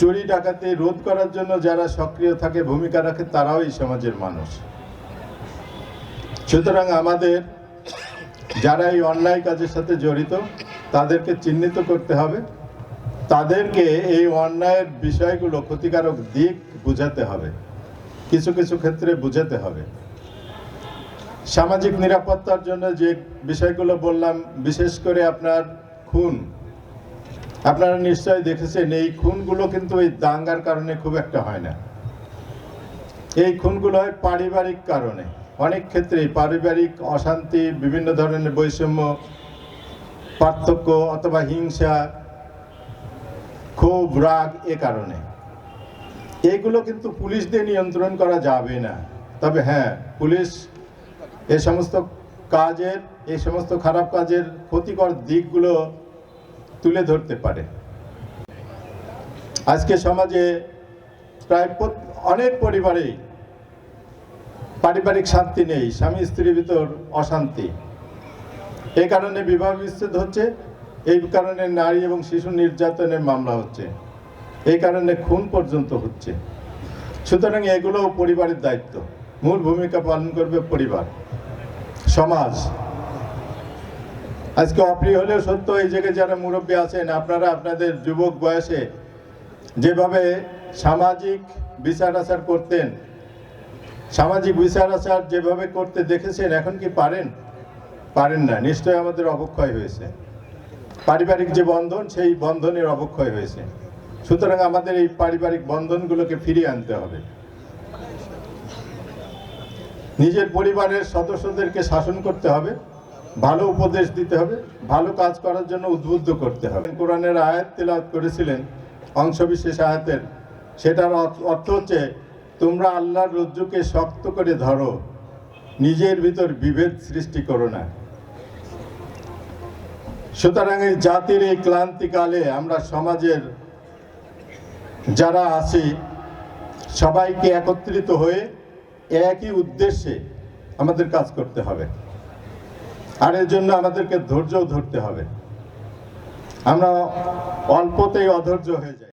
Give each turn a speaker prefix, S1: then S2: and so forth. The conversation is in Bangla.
S1: চুরি ডাকাতি, রোধ করার জন্য যারা সক্রিয় থাকে, ভূমিকা রাখে, তারাও এই সমাজের মানুষ। সুতরাং আমাদের যারা এই অন্যায় কাজের সাথে জড়িত, তাদেরকে চিহ্নিত করতে হবে। তাদেরকে এই অন্যায়ের বিষয়গুলো ক্ষতিকারক দিক বুঝাতে হবে। কিছু কিছু ক্ষেত্রে বুঝাতে হবে। সামাজিক নিরাপত্তার জন্য যে বিষয়গুলো বললাম, বিশেষ করে আপনার খুন আপনারা নিশ্চয়ই দেখেছেন, এই খুনগুলো কিন্তু এই দাঙ্গার কারণে খুব একটা হয় না। এই খুনগুলো হয় পারিবারিক কারণে। অনেক ক্ষেত্রে পারিবারিক অশান্তি, বিভিন্ন ধরনের বৈষম্য, পার্থক্য অথবা হিংসা, ক্ষোভ, রাগ এ কারণে। এগুলো কিন্তু পুলিশ দিয়ে নিয়ন্ত্রণ করা যাবে না। তবে হ্যাঁ পুলিশ এ সমস্ত কাজের এই সমস্ত খারাপ কাজের ক্ষতিকর দিকগুলো তুলে ধরতে পারে। আজকে সমাজে প্রায় অনেক পরিবারেই পারিবারিক শান্তি নেই, স্বামী স্ত্রীর ভিতর অশান্তি। এই কারণে বিবাহ বিচ্ছেদ হচ্ছে, এই কারণে নারী এবং শিশু নির্যাতনের মামলা হচ্ছে। এই কারণে খুন পর্যন্ত হচ্ছে। সুতরাং এগুলো পরিবারের দায়িত্ব। মূল ভূমিকা পালন করবে পরিবার, সমাজ। আজকে অপ্রিয় হলেও সত্য, এই জায়গায় যারা মুরব্বী আছেন, আপনারা আপনাদের যুবক বয়সে যেভাবে সামাজিক বিচার আচার করতেন, সামাজিক বিচার আচার যেভাবে করতে দেখেছেন, এখন কি পারেন? পারেন না নিশ্চয় আমাদের অবক্ষয় হয়েছে। পারিবারিক যে বন্ধন, সেই বন্ধনের অবক্ষয় হয়েছে। সুতরাং আমাদের এই পারিবারিক বন্ধনগুলোকে ফিরিয়ে আনতে হবে। নিজের পরিবারের সদস্যদেরকে শাসন করতে হবে। ভালো উপদেশ দিতে হবে, ভালো কাজ করার জন্য উদ্বুদ্ধ করতে হবে। কোরআনের আয়াত তেলাওয়াত করেছিলেন, অংশবিশেষ আয়াতের। সেটার অর্থ- অর্থ হচ্ছে, তোমরা আল্লাহর রজ্জুকে শক্ত করে ধরো, নিজের ভিতর বিভেদ সৃষ্টি করো না। সুতরাং এই জাতির এই ক্লান্তিকালে আমরা সমাজের যারা আছি, সবাইকে একত্রিত হয়ে একই উদ্দেশ্যে আমাদের কাজ করতে হবে। আর এর জন্য আমাদেরকে ধৈর্য ধরতে হবে। আমরা অল্পতেই অধৈর্য হয়ে যাই।